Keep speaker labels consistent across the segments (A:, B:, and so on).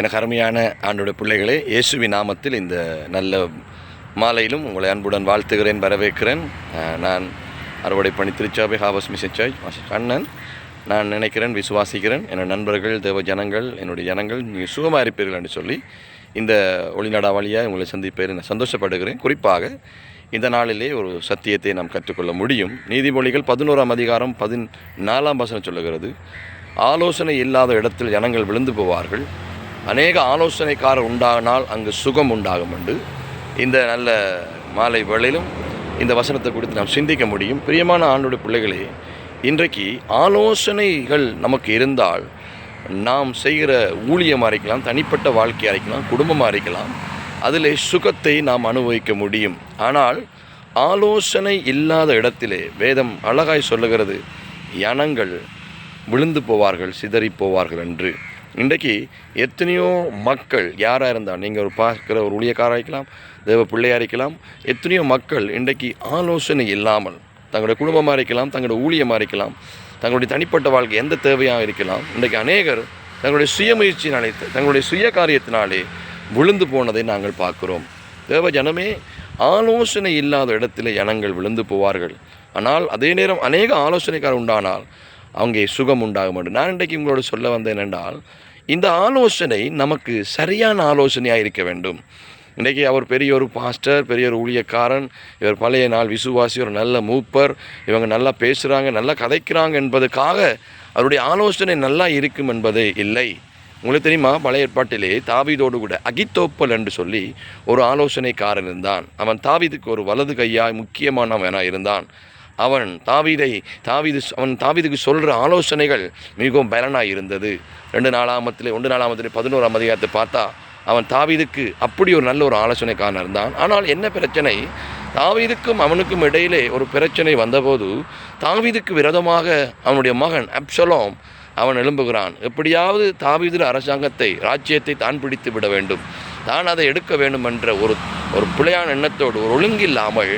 A: எனக்கு அருமையான ஆண்டோட பிள்ளைகளே இயேசுவி நாமத்தில் இந்த நல்ல மாலையிலும் உங்களை அன்புடன் வாழ்த்துகிறேன் வரவேற்கிறேன். நான் அறுவடை பணி திருச்சாபை ஹாவஸ் மிசச்சாய் அண்ணன் நான் நினைக்கிறேன் விசுவாசிக்கிறேன். என்னோட நண்பர்கள் தேவ ஜனங்கள் என்னுடைய ஜனங்கள் நீங்கள் சுகமாக இருப்பீர்கள் என்று சொல்லி இந்த ஒளிநாடா வழியாக உங்களை சந்திப்பேன் நான் சந்தோஷப்படுகிறேன். குறிப்பாக இந்த நாளிலே ஒரு சத்தியத்தை நாம் கற்றுக்கொள்ள முடியும். நீதிமொழிகள் பதினோராம் அதிகாரம் பதினாலாம் வசனம் சொல்லுகிறது ஆலோசனை இல்லாத இடத்தில் ஜனங்கள் விழுந்து போவார்கள். அநேக ஆலோசனைக்காரர் உண்டானால் அங்கு சுகம் உண்டாகும் என்று இந்த நல்ல மாலை வேளையிலும் இந்த வசனத்தை குறித்து நாம் சிந்திக்க முடியும். பிரியமான ஆண்டுடைய பிள்ளைகளே இன்றைக்கு ஆலோசனைகள் நமக்கு இருந்தால் நாம் செய்கிற ஊழியமாக இருக்கலாம் தனிப்பட்ட வாழ்க்கையாக இருக்கலாம் குடும்பமாக இருக்கலாம் அதில் சுகத்தை நாம் அனுபவிக்க முடியும். ஆனால் ஆலோசனை இல்லாத இடத்திலே வேதம் அழகாய் சொல்லுகிறது யனங்கள் விழுந்து போவார்கள் சிதறி போவார்கள் என்று. இன்றைக்கு எத்தனையோ மக்கள் யாராக இருந்தால் நீங்கள் ஒரு பார்க்குற ஒரு ஊழியக்காராக இருக்கலாம் தேவ பிள்ளையாக இருக்கலாம் எத்தனையோ மக்கள் இன்றைக்கு ஆலோசனை இல்லாமல் தங்களுடைய குடும்பமாக இருக்கலாம் தங்களுடைய ஊழியமாக இருக்கலாம் தங்களுடைய தனிப்பட்ட வாழ்க்கை எந்த தேவையாக இருக்கலாம் இன்றைக்கு அநேகர் தங்களுடைய சுயமுயற்சியினாலே தங்களுடைய சுய காரியத்தினாலே விழுந்து போனதை நாங்கள் பார்க்கிறோம். தேவ ஜனமே ஆலோசனை இல்லாத இடத்துல ஜனங்கள் விழுந்து போவார்கள். ஆனால் அதே நேரம் அநேக ஆலோசனைக்காரர் உண்டானால் அங்கே சுகம் உண்டாக என்று. நான் இன்றைக்கு உங்களோட சொல்ல வந்தேன் என்றால் இந்த ஆலோசனை நமக்கு சரியான ஆலோசனையாக இருக்க வேண்டும். இன்றைக்கி அவர் பெரிய ஒரு பாஸ்டர் பெரிய ஒரு ஊழியக்காரன் இவர் பழைய நாள் விசுவாசி ஒரு நல்ல மூப்பர் இவங்க நல்லா பேசுகிறாங்க நல்லா கதைக்கிறாங்க என்பதற்காக அவருடைய ஆலோசனை நல்லா இருக்கும் என்பதே இல்லை. உங்களுக்கு தெரியுமா பழைய ஏற்பாட்டிலே தாவீதோடு கூட அகித்தோப்பல் என்று சொல்லி ஒரு ஆலோசனைக்காரன் இருந்தான். அவன் தாவிதுக்கு ஒரு வலது கையாய் முக்கியமானவனாக இருந்தான். அவன் தாவீதை தாவீது அவன் தாவீதுக்கு சொல்கிற ஆலோசனைகள் மிகவும் பலனாக இருந்தது. ரெண்டு நாலாமத்தில் ஒன்று நாலாமத்தில் பதினோராம் அதிகாரத்தை பார்த்தா அவன் தாவீதுக்கு அப்படி ஒரு நல்ல ஒரு ஆலோசனைக்காரன் இருந்தான். ஆனால் என்ன பிரச்சனை? தாவீதுக்கும் அவனுக்கும் இடையிலே ஒரு பிரச்சனை வந்தபோது தாவீதுக்கு விரோதமாக அவனுடைய மகன் அப்சலோம் அவன் எழும்புகிறான். எப்படியாவது தாவீதின் அரசாங்கத்தை ராஜ்யத்தை தான் பிடித்து விட வேண்டும். தான் அதை எடுக்க வேண்டும் என்ற ஒரு ஒரு பிழையான எண்ணத்தோடு ஒரு ஒழுங்கில்லாமல்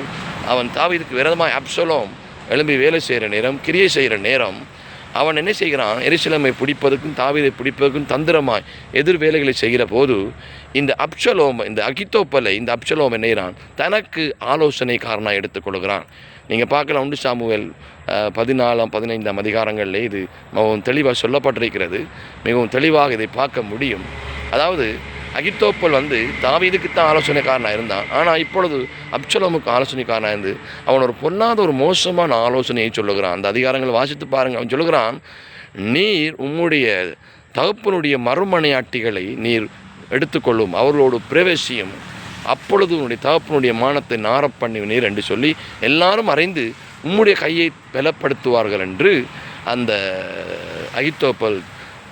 A: அவன் தாவீதுக்கு விரதமாக அப்சலோம் எழும்பி வேலை செய்கிற நேரம் கிரியை செய்கிற நேரம் அவன் என்ன செய்கிறான்? எரிசிலமை பிடிப்பதற்கும் தாவீதை பிடிப்பதற்கும் தந்திரமாய் எதிர் வேலைகளை செய்கிற போது இந்த அப்சலோம் இந்த அகித்தோப்பலை இந்த அப்சலோம் என்னைகிறான் தனக்கு ஆலோசனைக்காரனாக எடுத்துக்கொள்கிறான் நீங்கள் பார்க்கலாம் உண்டு சாமுவேல் பதினாலாம் பதினைந்தாம் அதிகாரங்களில் இது மிகவும் தெளிவாக சொல்லப்பட்டிருக்கிறது. மிகவும் தெளிவாக இதை பார்க்க முடியும். அதாவது அகித்தோப்பல் வந்து தாவீதுக்கு தான் ஆலோசனைக்காரனாக இருந்தான். ஆனால் இப்பொழுது அப்சலோமுக்கு ஆலோசனைக்காரனாக இருந்து அவன் ஒரு பொல்லாத ஒரு மோசமான ஆலோசனையை சொல்லுகிறான். அந்த அதிகாரங்களை வாசித்து பாருங்கள் அவன் சொல்லுகிறான் நீர் உம்முடைய தகப்பனுடைய மறுமனையாட்டிகளை நீர் எடுத்துக்கொள்ளும். அவர்களோடு பிரவேசியும். அப்பொழுது உன்னுடைய தகப்பனுடைய மானத்தை நாரப் நீர் என்று சொல்லி எல்லாரும் அறிந்து உம்முடைய கையை பலப்படுத்துவார்கள் என்று அந்த அகித்தோப்பல்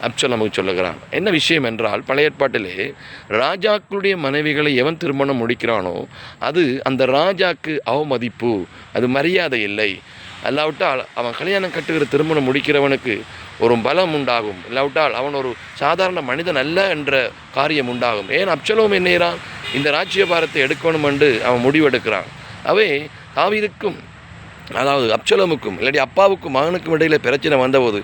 A: அப்சலமுக்கு சொல்லுகிறான். என்ன விஷயம் என்றால் பழைய ஏற்பாட்டிலே ராஜாக்களுடைய மனைவிகளை எவன் திருமணம் முடிக்கிறானோ அது அந்த ராஜாக்கு அவமதிப்பு அது மரியாதை இல்லை. அல்லாவிட்டால் அவன் கல்யாணம் கட்டுகிற திருமணம் முடிக்கிறவனுக்கு ஒரு பலம் உண்டாகும். இல்லாவிட்டால் அவன் ஒரு சாதாரண மனிதன் அல்ல என்ற காரியம் உண்டாகும். ஏன் அப்சலவும் என்னைறான் இந்த ராஜ்யபாரத்தை எடுக்கணும் என்று அவன் முடிவெடுக்கிறான். அவை தாவிதுக்கும் அதாவது அப்சலமுக்கும் இல்லாட்டி அப்பாவுக்கும் மகனுக்கும் இடையில பிரச்சனை வந்தபோது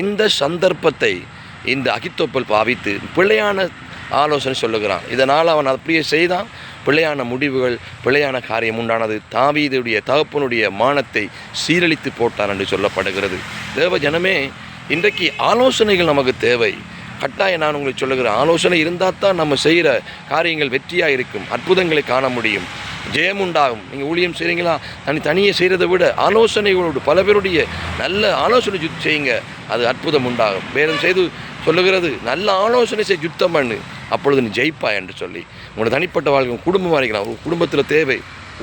A: இந்த சந்தர்ப்பத்தை இந்த அகித்தோப்பல் பாவித்து பிள்ளையான ஆலோசனை சொல்லுகிறான். இதனால் அவன் அப்படியே செய்தான். பிள்ளையான முடிவுகள் பிள்ளையான காரியம் உண்டானது. தாவீதுடைய தகப்பனுடைய மானத்தை சீரழித்து போட்டான் என்று சொல்லப்படுகிறது. தேவ ஜனமே இன்றைக்கு ஆலோசனைகள் நமக்கு தேவை. கட்டாயம் நான் உங்களுக்கு சொல்லுகிறேன் ஆலோசனை இருந்தால் தான் நம்ம செய்கிற காரியங்கள் வெற்றியாக இருக்கும். அற்புதங்களை காண முடியும். ஜெயம் உண்டாகும். நீங்கள் ஊழியம் செய்கிறீங்களா? தனி தனியே செய்கிறத விட ஆலோசனைகளோடு பல பேருடைய நல்ல ஆலோசனை செய்யுங்க. அது அற்புதம் உண்டாகும். வேறும் செய்து சொல்லுகிறது நல்ல ஆலோசனை செய் யுத்தம் பண்ணு. அப்பொழுது நீ ஜெயிப்பா என்று சொல்லி உங்களோட தனிப்பட்ட வாழ்க்கை குடும்பமாக இருக்கலாம் ஒரு குடும்பத்தில் தேவை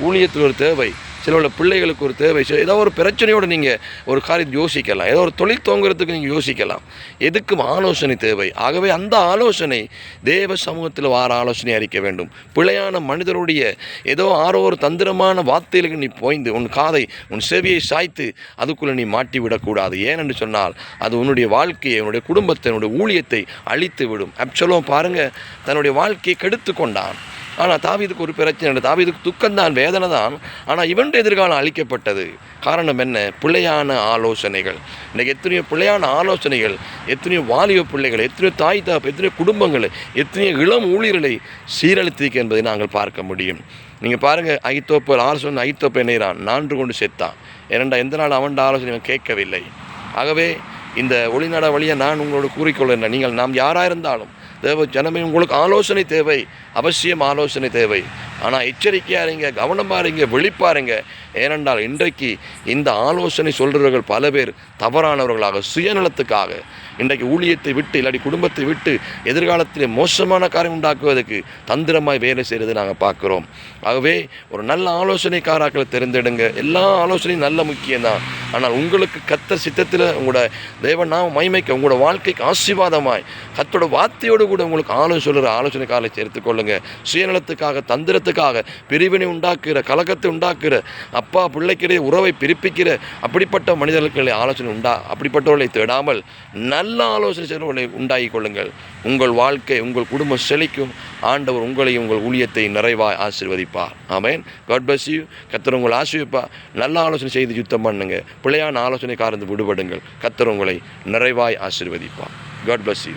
A: ஊழியத்தில் ஒரு தேவை சில உள்ள பிள்ளைகளுக்கு ஒரு தேவை. சில- ஏதோ ஒரு பிரச்சனையோடு நீங்கள் ஒரு காரியத்தை யோசிக்கலாம். ஏதோ ஒரு தொழில் தோங்குறதுக்கு நீங்கள் யோசிக்கலாம். எதுக்கும் ஆலோசனை தேவை. ஆகவே அந்த ஆலோசனை தேவ சமூகத்தில் வார ஆலோசனை அறிக்க வேண்டும். பிழையான மனிதருடைய ஏதோ ஆரோ ஒரு தந்திரமான வார்த்தைகளுக்கு நீ போய்ந்து உன் காதை உன் செவியை சாய்த்து அதுக்குள்ளே நீ மாட்டி விடக்கூடாது ஏனென்று சொன்னால் அது உன்னுடைய வாழ்க்கையை உன்னுடைய குடும்பத்தை உன்னுடைய ஊழியத்தை அழித்து விடும் அப்சலோம் பாருங்கள் தன்னுடைய வாழ்க்கையை கெடுத்து கொண்டான். ஆனால் தாவீதுக்கு ஒரு பிரச்சனை இல்லை தாவீதுக்கு துக்கம்தான் வேதனை தான் ஆனால் இவனுடைய எதிர்காலம் அழிக்கப்பட்டது. காரணம் என்ன? பிள்ளையான ஆலோசனைகள். இன்றைக்கு எத்தனையோ பிள்ளையான ஆலோசனைகள் எத்தனையோ வாலிப பிள்ளைகள் எத்தனையோ தாய் தாப்பு எத்தனையோ குடும்பங்கள் எத்தனையோ இளம் ஊழியர்களை சீரழித்திருக்க என்பதை நாங்கள் பார்க்க முடியும். நீங்கள் பாருங்கள் ஐத்தோப்பர் ஆலோசனை ஐத்தோப்பு என்னைறான் நான்று கொண்டு செத்தான். ஏனெண்டா எந்த நாள் அவன் ஆலோசனை இவன் கேட்கவில்லை. ஆகவே இந்த ஒளிநாட வழியை நான் உங்களோட கூறிக்கொள்ள நீங்கள் நாம் யாராக இருந்தாலும் தேவ. ஜனமே உங்களுக்கு ஆலோசனை தேவை. அவசியம் ஆலோசனை தேவை. ஆனால் எச்சரிக்கையாக இருங்க கவனமாக இருங்க விழிப்பாருங்க ஏனென்றால் இன்றைக்கு இந்த ஆலோசனை சொல்கிறவர்கள் பல பேர் தவறானவர்களாக சுயநலத்துக்காக இன்றைக்கு ஊழியத்தை விட்டு இல்லாட்டி குடும்பத்தை விட்டு எதிர்காலத்தில் மோசமான காரியம் உண்டாக்குவதற்கு தந்திரமாய் வேலை செய்கிறது நாங்கள் பார்க்குறோம். ஆகவே ஒரு நல்ல ஆலோசனைக்காராக்களை தெரிந்தெடுங்க. எல்லா ஆலோசனையும் நல்ல முக்கியம்தான் ஆனால் உங்களுக்கு கத்த சித்தத்தில் உங்களோட தேவன் நாம் மைமைக்க உங்களோட வாழ்க்கைக்கு ஆசீர்வாதமாய் கத்தோட வார்த்தையோடு கூட உங்களுக்கு ஆலோசனை சொல்கிற ஆலோசனைக்காரை சேர்த்துக்கொள்ளுங்க சுயநலத்துக்காக தந்திரத்துக்காக பிரிவினை உண்டாக்குற கலக்கத்தை உண்டாக்குற அப்பா பிள்ளைக்கிடையே உறவை பிரிப்பிக்கிற அப்படிப்பட்ட மனிதர்களுக்கு ஆலோசனை உண்டா? அப்படிப்பட்டவர்களை தேடாமல் நல்ல நல்ல ஆலோசனை செல்வங்களை உண்டாகி கொள்ளுங்கள் உங்கள் வாழ்க்கை உங்கள் குடும்பம் செழிக்கும். ஆண்டவர் உங்களையும் உங்கள் ஊழியத்தை நிறைவாய் ஆசீர்வதிப்பார். ஆமேன். காட் பஸ் யூ கத்தர் உங்களை ஆசீர்விப்பா. நல்ல ஆலோசனை செய்து யுத்தம் பண்ணுங்க. பிள்ளையான ஆலோசனை காரந்து விடுபடுங்கள். கத்தர் உங்களை நிறைவாய் ஆசிர்வதிப்பார். God bus you